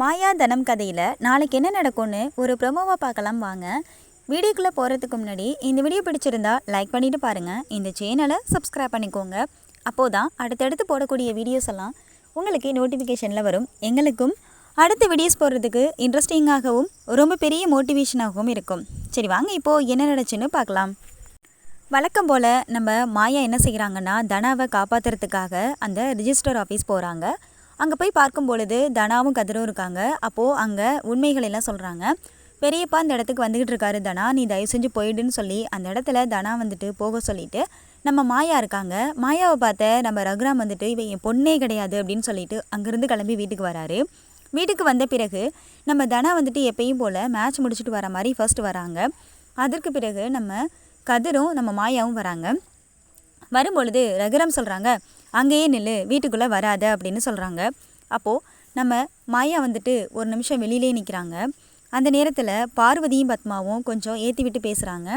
மாயா தனம் கதையில் நாளைக்கு என்ன நடக்கும்னு ஒரு ப்ரொமோவாக பார்க்கலாம் வாங்க. வீடியோக்குள்ளே போகிறதுக்கு முன்னாடி இந்த வீடியோ பிடிச்சிருந்தா லைக் பண்ணிவிட்டு பாருங்கள் இந்த சேனலை சப்ஸ்கிரைப் பண்ணிக்கோங்க. அப்போது தான் அடுத்தடுத்து போடக்கூடிய வீடியோஸ் எல்லாம் உங்களுக்கு நோட்டிஃபிகேஷனில் வரும். எங்களுக்கும் அடுத்த வீடியோஸ் போடுறதுக்கு இன்ட்ரெஸ்டிங்காகவும் ரொம்ப பெரிய மோட்டிவேஷனாகவும் இருக்கும். சரி வாங்க இப்போது என்ன நடச்சுன்னு பார்க்கலாம். வழக்கம் போல் நம்ம மாயா என்ன செய்கிறாங்கன்னா தனாவை காப்பாற்றுறதுக்காக அந்த ரிஜிஸ்டர் ஆஃபீஸ் போகிறாங்க அங்கே போய் பார்க்கும் பொழுது தனாவும் கதிரும் இருக்காங்க. அப்போது அங்கே உண்மைகளெல்லாம் சொல்கிறாங்க பெரியப்பா இந்த இடத்துக்கு வந்துக்கிட்டு இருக்காரு தனா. நீ தயவு செஞ்சு போயிடுன்னு சொல்லி அந்த இடத்துல தனா வந்துட்டு போக சொல்லிட்டு நம்ம மாயா இருக்காங்க. மாயாவை பார்த்த நம்ம ரகுராம் வந்துட்டு இவன் என் பொண்ணே கிடையாது அப்படின்னு சொல்லிட்டு அங்கேருந்து கிளம்பி வீட்டுக்கு வராரு. வீட்டுக்கு வந்த பிறகு நம்ம தனா வந்துட்டு எப்பயும் போல் மேட்ச் முடிச்சுட்டு வர மாதிரி ஃபர்ஸ்ட் வராங்க. அதற்கு பிறகு நம்ம கதிரும் நம்ம மாயாவும் வராங்க. வரும்பொழுது ரகுராம் சொல்கிறாங்க அங்கேயே நில்லு வீட்டுக்குள்ளே வராத அப்படின்னு சொல்கிறாங்க அப்போது நம்ம மாயா வந்துட்டு ஒரு நிமிஷம் வெளியிலே நிற்கிறாங்க அந்த நேரத்தில் பார்வதியும் பத்மாவும் கொஞ்சம் ஏற்றி விட்டு பேசுகிறாங்க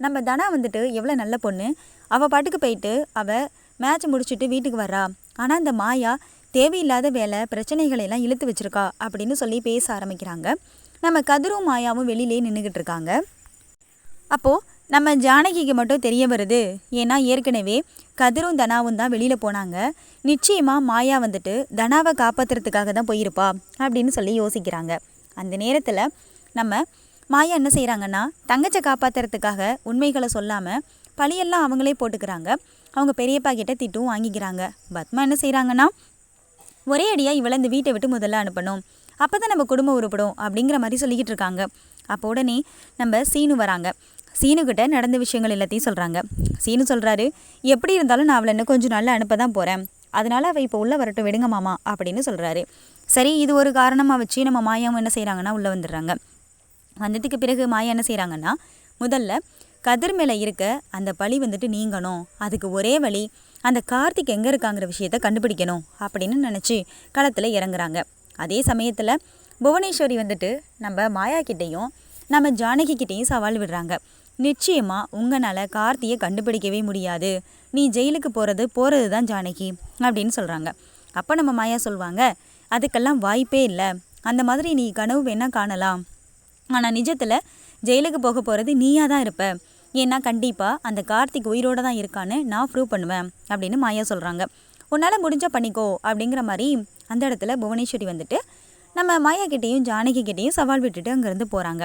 நம்ம தனா வந்துட்டு எவ்வளோ நல்ல பொண்ணு. அவள் பாட்டுக்கு போயிட்டு அவள் மேட்ச் முடிச்சுட்டு வீட்டுக்கு வர்றா. ஆனால் அந்த மாயா தேவையில்லாத வேலை பிரச்சனைகளையெல்லாம் இழுத்து வச்சுருக்கா அப்படின்னு சொல்லி பேச ஆரம்பிக்கிறாங்க. நம்ம கதிரும் மாயாவும் வெளியிலே நின்றுக்கிட்டு இருக்காங்க. அப்போது நம்ம ஜானகிக்கு மட்டும் தெரிய வருது. ஏன்னா ஏற்கனவே கதிரும் தனாவும் தான் வெளியில் போனாங்க. நிச்சயமாக மாயா வந்துட்டு தனாவை காப்பாற்றுறதுக்காக தான் போயிருப்பா அப்படின்னு சொல்லி யோசிக்கிறாங்க. அந்த நேரத்தில் நம்ம மாயா என்ன செய்கிறாங்கன்னா தங்கச்சை காப்பாற்றுறதுக்காக உண்மைகளை சொல்லாமல் பழியெல்லாம் அவங்களே போட்டுக்கிறாங்க. அவங்க பெரியப்பா கிட்ட திட்டும் வாங்கிக்கிறாங்க. பத்மா என்ன செய்கிறாங்கன்னா ஒரே அடியாக இவளை இந்த வீட்டை விட்டு முதல்ல அனுப்பணும். அப்போ தான் நம்ம குடும்பம் உருப்படும் அப்படிங்கிற மாதிரி சொல்லிக்கிட்டு இருக்காங்க. அப்போ உடனே நம்ம சீனு வராங்க. சீனுக்கிட்ட நடந்த விஷயங்கள் எல்லாத்தையும் சொல்கிறாங்க சீனு சொல்கிறாரு எப்படி இருந்தாலும் நான் அவளை இன்னும் கொஞ்சம் நாளில் அனுப்ப தான் போகிறேன் அதனால் அவள் இப்போ உள்ளே வரட்டும் விடுங்க மாமா அப்படின்னு சொல்கிறாரு சரி இது ஒரு காரணமாக வச்சு நம்ம மாயாவும் என்ன செய்கிறாங்கன்னா உள்ளே வந்துடுறாங்க. வந்ததுக்கு பிறகு மாயா என்ன செய்கிறாங்கன்னா முதல்ல கதிர் மேலே இருக்க அந்த பழி வந்துட்டு நீங்கணும். அதுக்கு ஒரே வழி அந்த கார்த்திக் எங்கே இருக்காங்கிற விஷயத்த கண்டுபிடிக்கணும் அப்படின்னு நினச்சி களத்தில் இறங்குறாங்க. அதே சமயத்தில் புவனேஸ்வரி வந்துட்டு நம்ம மாயா கிட்டேயும் நம்ம ஜானகி கிட்டேயும் சவால் விடுறாங்க. நிச்சயமாக உங்களால் கார்த்தியை கண்டுபிடிக்கவே முடியாது. நீ ஜெயிலுக்கு போகிறது போகிறது தான் ஜானகி அப்படின்னு சொல்கிறாங்க அப்போ நம்ம மாயா சொல்லுவாங்க அதுக்கெல்லாம் வாய்ப்பே இல்லை. அந்த மாதிரி நீ கனவு வேணால் காணலாம். ஆனால் நிஜத்தில் ஜெயிலுக்கு போக போகிறது நீயாக தான் இருப்ப. ஏன்னா கண்டிப்பாக அந்த கார்த்திக் உயிரோடு தான் இருக்கான்னு நான் ப்ரூவ் பண்ணுவேன் அப்படின்னு மாயா சொல்கிறாங்க உன்னால் முடிஞ்சால் பண்ணிக்கோ அப்படிங்கிற மாதிரி அந்த இடத்துல புவனேஸ்வரி வந்துட்டு நம்ம மாயா கிட்டேயும் ஜானகி கிட்டேயும் சவால் விட்டுட்டு அங்கேருந்து போகிறாங்க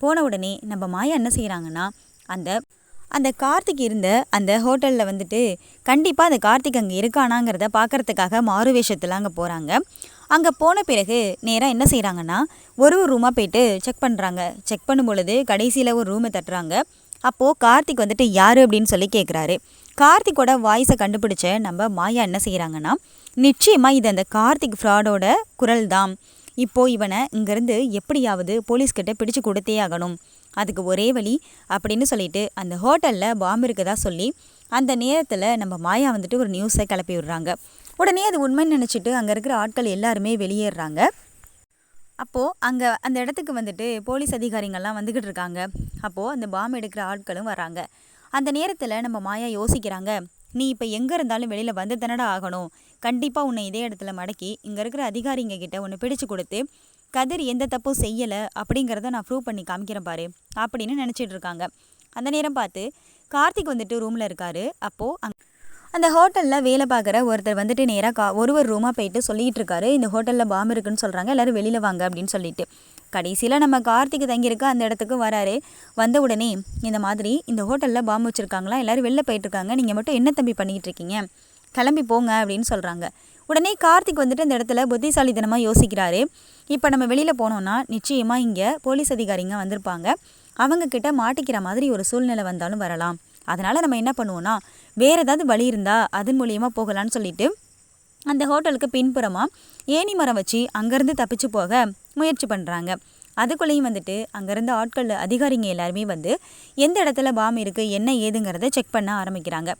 போன உடனே நம்ம மாயா என்ன செய்கிறாங்கன்னா அந்த அந்த கார்த்திக் இருந்த அந்த ஹோட்டலில் வந்துட்டு கண்டிப்பாக அந்த கார்த்திக் அங்கே இருக்கானாங்கிறத பார்க்குறதுக்காக மாறு வேஷத்தில் அங்கே போகிறாங்க அங்கே போன பிறகு நேராக என்ன செய்கிறாங்கன்னா ஒரு ஒரு ரூமாக போயிட்டு செக் பண்ணுறாங்க செக் பண்ணும் பொழுது கடைசியில் ஒரு ரூமை தட்டுறாங்க. அப்போது கார்த்திக் வந்துட்டு யார் அப்படின்னு சொல்லி கேட்குறாரு கார்த்திக்கோட வாய்ஸை கண்டுபிடிச்ச நம்ம மாயா என்ன செய்கிறாங்கன்னா நிச்சயமாக இது அந்த கார்த்திக் ஃப்ராடோட குரல் தான் இப்போது இவனை இங்கேருந்து எப்படியாவது போலீஸ்கிட்ட பிடிச்சு கொடுத்தே ஆகணும். அதுக்கு ஒரே வழி அப்படின்னு சொல்லிட்டு அந்த ஹோட்டலில் பாம்பு இருக்கதா சொல்லி அந்த நேரத்தில் நம்ம மாயா வந்துட்டு ஒரு நியூஸை கிளப்பி விடுறாங்க. உடனே அது உண்மைன்னு நினச்சிட்டு அங்கே இருக்கிற ஆட்கள் எல்லாருமே வெளியேறாங்க. அப்போது அங்கே அந்த இடத்துக்கு வந்துட்டு போலீஸ் அதிகாரிங்கள்லாம் வந்துக்கிட்டு இருக்காங்க. அப்போது அந்த பாம்பு எடுக்கிற ஆட்களும் வராங்க. அந்த நேரத்தில் நம்ம மாயா யோசிக்கிறாங்க நீ இப்போ எங்கே இருந்தாலும் வெளியில் வந்து தானடா ஆகணும். கண்டிப்பாக உன்னை இதே இடத்துல மடக்கி இங்கே இருக்கிற அதிகாரிங்க கிட்ட உன்னை பிடிச்சு கொடுத்து கதிர் எந்த தப்பும் செய்யலை அப்படிங்கிறத நான் ப்ரூவ் பண்ணி காமிக்கிறேன் பாரு அப்படின்னு நினச்சிட்டு இருக்காங்க. அந்த நேரம் பார்த்து கார்த்திக் வந்துட்டு ரூமில் இருக்காரு. அப்போது அங் அந்த ஹோட்டலில் வேலை பார்க்குற ஒருத்தர் வந்துட்டு நேராக கா ஒரு ஒரு ரூமாக போயிட்டு சொல்லிகிட்டு இருக்காரு. இந்த ஹோட்டலில் பாம்பு இருக்குன்னு சொல்கிறாங்க எல்லோரும் வெளியில் வாங்க அப்படின்னு சொல்லிட்டு. கடைசியில் நம்ம கார்த்திக் தங்கியிருக்க அந்த இடத்துக்கு வராரு. வந்த உடனே இந்த மாதிரி இந்த ஹோட்டலில் பாம்பு வச்சுருக்காங்களா? எல்லோரும் வெளில போயிட்டுருக்காங்க. நீங்கள் மட்டும் என்ன தம்பி பண்ணிக்கிட்டு இருக்கீங்க கிளம்பி போங்க அப்படின்னு சொல்கிறாங்க உடனே கார்த்திக் வந்துட்டு அந்த இடத்துல புத்திசாலித்தனமாக யோசிக்கிறாரு. இப்போ நம்ம வெளியில் போனோம்னா நிச்சயமாக இங்கே போலீஸ் அதிகாரிங்க வந்திருப்பாங்க. அவங்கக்கிட்ட மாட்டிக்கிற மாதிரி ஒரு சூழ்நிலை வந்தாலும் வரலாம். அதனால் நம்ம என்ன பண்ணுவோன்னா வேறு ஏதாவது வழி இருந்தால் அதன் மூலியமாக போகலான்னு சொல்லிட்டு அந்த ஹோட்டலுக்கு பின்புறமாக ஏணி மரம் வச்சு அங்கேருந்து தப்பிச்சு போக முயற்சி பண்ணுறாங்க அதுக்குள்ளேயும் வந்துட்டு அங்கேருந்து ஆட்கள் அதிகாரிங்க எல்லாருமே வந்து எந்த இடத்துல பாம் இருக்குது என்ன ஏதுங்கிறத செக் பண்ண ஆரம்பிக்கிறாங்க.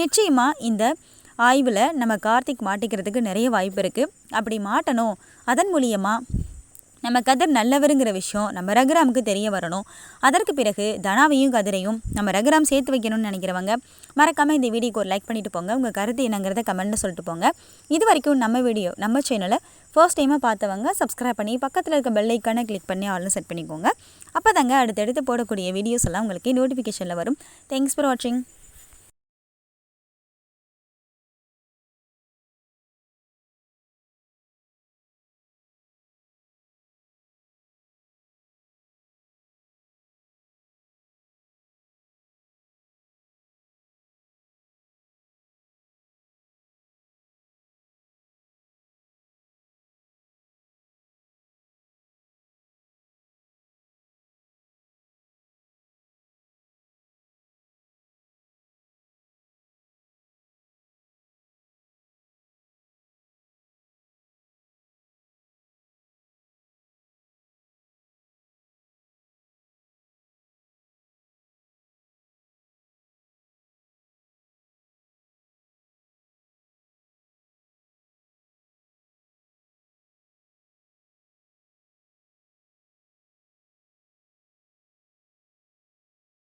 நிச்சயமாக இந்த ஆய்வில் நம்ம கார்த்திக் மாட்டிக்கிறதுக்கு நிறைய வாய்ப்பு இருக்குது அப்படி மாட்டணும். அதன் மூலியமாக நம்ம கதிர் நல்லவருங்கிற விஷயம் நம்ம ரகுராமுக்கு தெரிய வரணும். அதற்கு பிறகு தனாவையும் கதிரையும் நம்ம ரகுராம் சேர்த்து வைக்கணும்னு நினைக்கிறவங்க மறக்காமல் இந்த வீடியோக்கு ஒரு லைக் பண்ணிட்டு போங்க. உங்கள் கருத்து என்னங்கிறத கமெண்ட்டில் சொல்லிட்டு போங்க. இது வரைக்கும் நம்ம வீடியோ நம்ம சேனலை ஃபர்ஸ்ட் டைமாக பார்த்தவங்க சப்ஸ்கிரைப் பண்ணி பக்கத்தில் இருக்க பெல் ஐக்கானை கிளிக் பண்ணி ஆல்னு செட் பண்ணிக்கோங்க. அப்போ தாங்க அடுத்தடுத்து போடக்கூடிய வீடியோஸ் எல்லாம் உங்களுக்கு நோட்டிஃபிகேஷனில் வரும். தேங்க்ஸ் ஃபார் வாட்சிங்